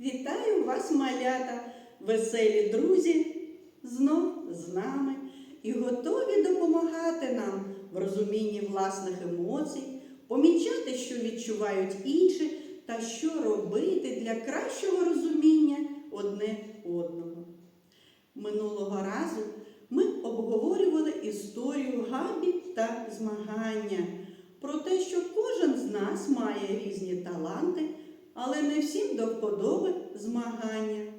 Вітаю вас, малята, веселі друзі, знов з нами і готові допомагати нам в розумінні власних емоцій, помічати, що відчувають інші, та що робити для кращого розуміння одне одного. Минулого разу ми обговорювали історію габі та змагання, про те, що кожен з нас має різні таланти, але не всім до вподоби змагання.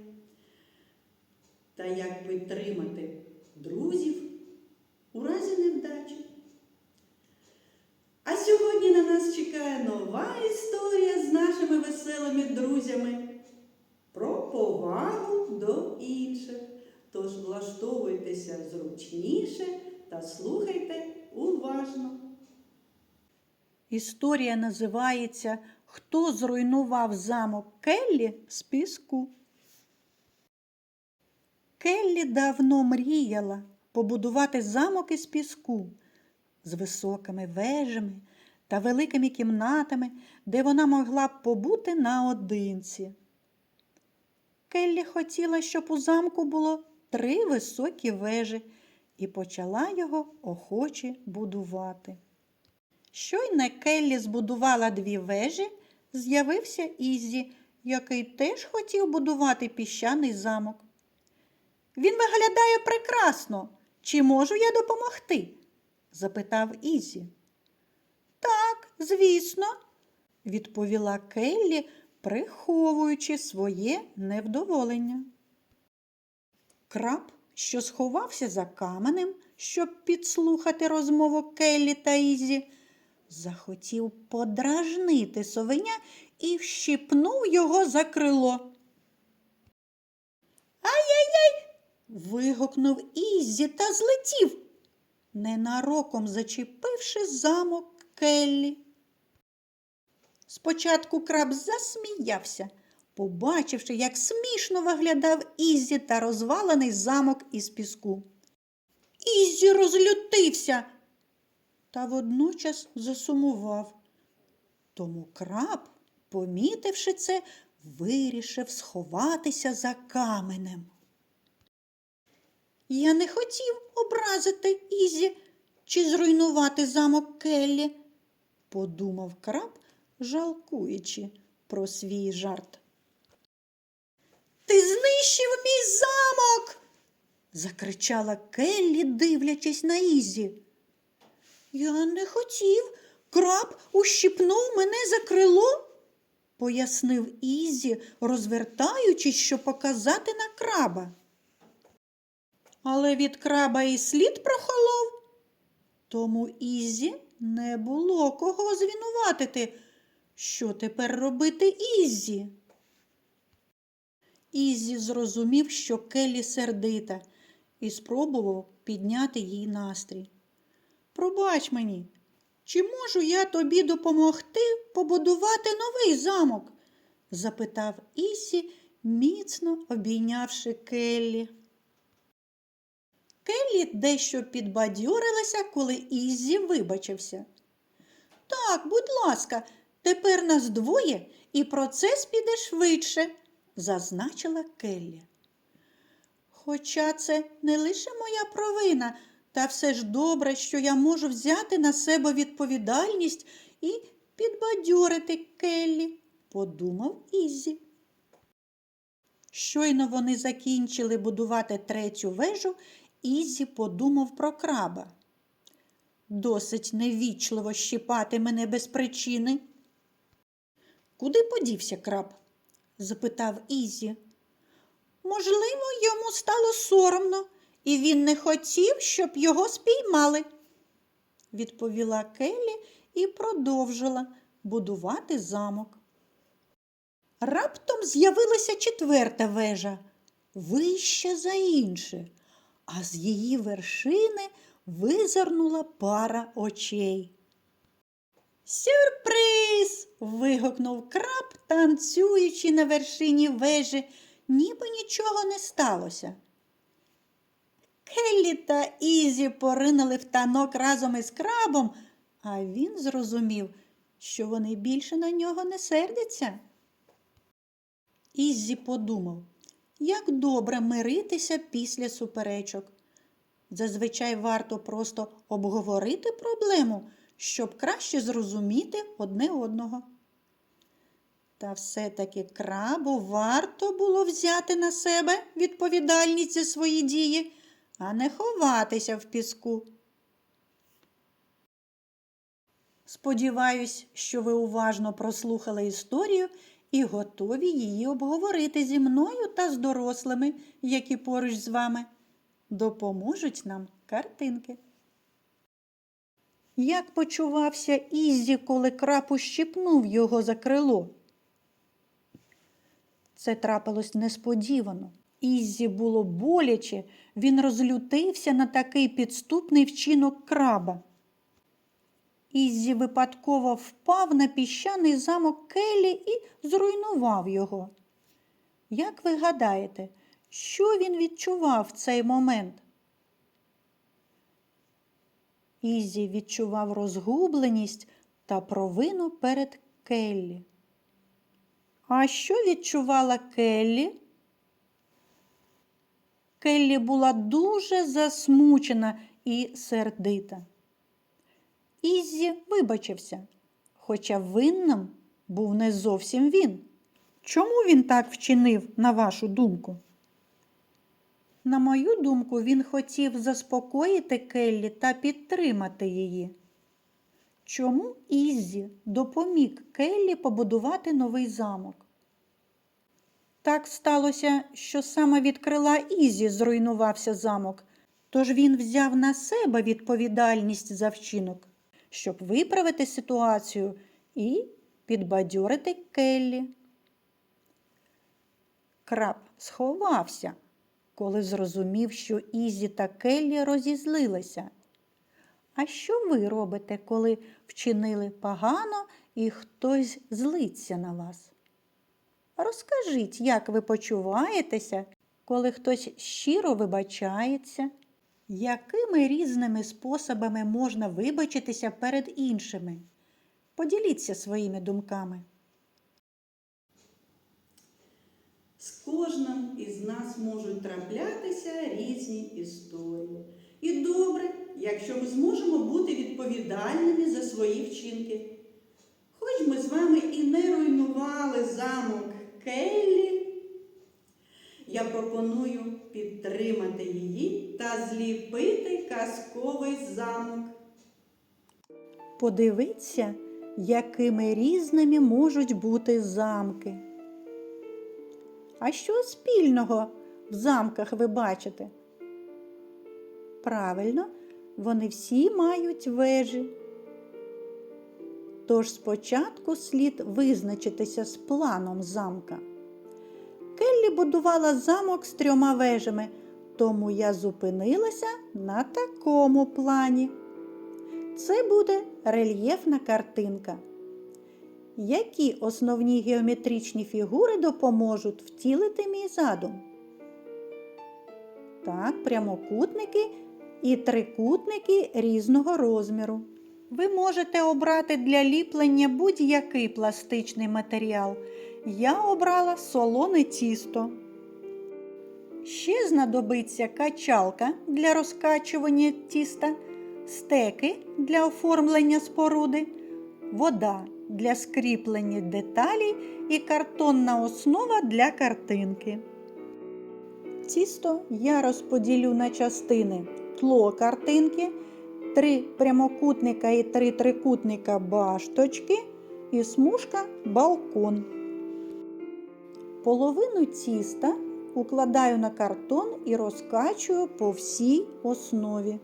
Та як підтримати друзів у разі невдачі. А сьогодні на нас чекає нова історія з нашими веселими друзями про повагу до інших. Тож влаштовуйтеся зручніше та слухайте уважно. Історія називається Хто зруйнував замок Келлі з піску. Келлі давно мріяла побудувати замок із піску з високими вежами та великими кімнатами, де вона могла б побути наодинці. Келлі хотіла, щоб у замку було три високі вежі, і почала його охоче будувати. Щойно Келлі збудувала дві вежі, з'явився Ізі, який теж хотів будувати піщаний замок. Він виглядає прекрасно. Чи можу я допомогти? запитав Ізі. Так, звісно, відповіла Келлі, приховуючи своє невдоволення. Краб, що сховався за каменем, щоб підслухати розмову Келлі та Ізі, захотів подражнити совеня і вщипнув його за крило. Ай-яй-яй. вигукнув Ізі та злетів, ненароком зачепивши замок Келлі. Спочатку краб засміявся, побачивши, як смішно виглядав Ізі та розвалений замок із піску. Ізі розлютився та водночас засумував. Тому краб, помітивши це, вирішив сховатися за каменем. Я не хотів образити Ізі чи зруйнувати замок Келлі, подумав краб, жалкуючи про свій жарт. Ти знищив мій замок. закричала Келлі, дивлячись на Ізі. Я не хотів. Краб ущипнув мене за крило, пояснив Ізі, розвертаючись, щоб показати на краба. Але від краба і слід прохолов. Тому Ізі не було кого звинуватити. Що тепер робити Ізі? Ізі зрозумів, що Келлі сердита, і спробував підняти їй настрій. Пробач мені, чи можу я тобі допомогти побудувати новий замок? запитав Ісі, міцно обійнявши Келлі. Келлі дещо підбадьорилася, коли Ізі вибачився. Так, будь ласка, тепер нас двоє, і процес піде швидше, зазначила Келлі. Хоча це не лише моя провина, та все ж добре, що я можу взяти на себе відповідальність і підбадьорити Келлі, подумав Ізі. Щойно вони закінчили будувати третю вежу, Ізі подумав про краба. Досить невічливо щипати мене без причини. Куди подівся краб? запитав Ізі. Можливо, йому стало соромно, і він не хотів, щоб його спіймали, відповіла Келлі і продовжила будувати замок. Раптом з'явилася четверта вежа, вища за інше, а з її вершини визирнула пара очей. Сюрприз. вигукнув краб, танцюючи на вершині вежі, ніби нічого не сталося. Келлі та Ізі поринули в танок разом із крабом, а він зрозумів, що вони більше на нього не сердяться. Іззі подумав, як добре миритися після суперечок. Зазвичай варто просто обговорити проблему, щоб краще зрозуміти одне одного. Та все-таки крабу варто було взяти на себе відповідальність за свої дії, а не ховатися в піску. Сподіваюсь, що ви уважно прослухали історію і готові її обговорити зі мною та з дорослими, які поруч з вами. Допоможуть нам картинки. Як почувався Іззі, коли краб ущипнув його за крило? Це трапилось несподівано. Іззі було боляче, він розлютився на такий підступний вчинок краба. Іззі випадково впав на піщаний замок Келлі і зруйнував його. Як ви гадаєте, що він відчував в цей момент? Іззі відчував розгубленість та провину перед Келлі. А що відчувала Келлі? Келлі була дуже засмучена і сердита. Іззі вибачився, хоча винним був не зовсім він. Чому він так вчинив, на вашу думку? На мою думку, він хотів заспокоїти Келлі та підтримати її. Чому Іззі допоміг Келлі побудувати новий замок? Так сталося, що саме від крила Ізі зруйнувався замок, тож він взяв на себе відповідальність за вчинок, щоб виправити ситуацію і підбадьорити Келлі. Краб сховався, коли зрозумів, що Ізі та Келлі розізлилися. А що ви робите, коли вчинили погано і хтось злиться на вас? Розкажіть, як ви почуваєтеся, коли хтось щиро вибачається? Якими різними способами можна вибачитися перед іншими? Поділіться своїми думками. З кожним із нас можуть траплятися різні історії. І добре, якщо ми зможемо бути відповідальними за свої вчинки. Хоч ми з вами і не руйнували замок Келлі, я пропоную підтримати її та зліпити казковий замок. Подивіться, якими різними можуть бути замки. А що спільного в замках ви бачите? Правильно, вони всі мають вежі. Тож спочатку слід визначитися з планом замка. Келлі будувала замок з трьома вежами, тому я зупинилася на такому плані. Це буде рельєфна картинка. Які основні геометричні фігури допоможуть втілити мій задум? Так, прямокутники і трикутники різного розміру. Ви можете обрати для ліплення будь-який пластичний матеріал. Я обрала солоне тісто. Ще знадобиться качалка для розкачування тіста, стеки для оформлення споруди, вода для скріплення деталей і картонна основа для картинки. Тісто я розподілю на частини тло картинки, три прямокутника і три трикутника башточки і смужка балкон. Половину тіста укладаю на картон і розкачую по всій основі.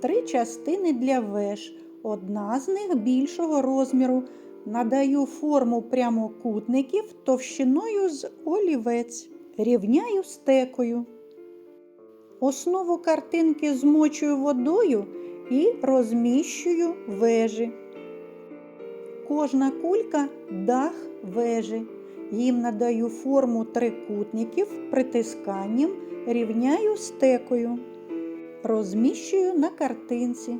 Три частини для веж. Одна з них більшого розміру. Надаю форму прямокутників товщиною з олівець. Рівняю стекою. Основу картинки змочую водою і розміщую вежі. Кожна кулька дах вежі. Їм надаю форму трикутників притисканням, рівняю стекою. Розміщую на картинці.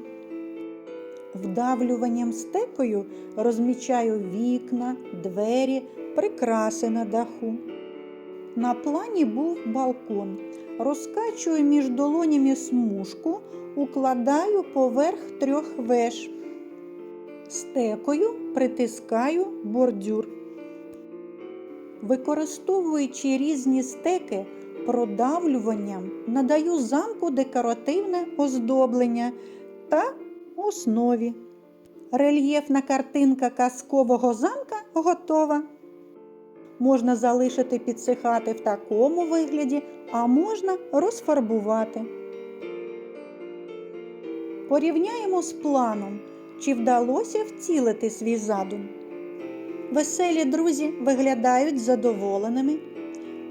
Вдавлюванням стекою розмічаю вікна, двері прикраси на даху. На плані був балкон. Розкачую між долонями смужку, укладаю поверх трьох веж. Стекою притискаю бордюр. Використовуючи різні стеки, продавлюванням надаю замку декоративне оздоблення та основі. Рельєфна картинка казкового замка готова. Можна залишити підсихати в такому вигляді, а можна розфарбувати. Порівняємо з планом, чи вдалося втілити свій задум. Веселі друзі виглядають задоволеними.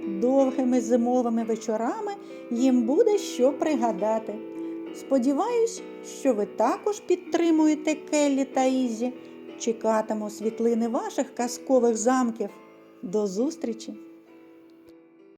Довгими зимовими вечорами їм буде що пригадати. Сподіваюсь, що ви також підтримуєте Келлі та Ізі. Чекатиму світлини ваших казкових замків. До зустрічі!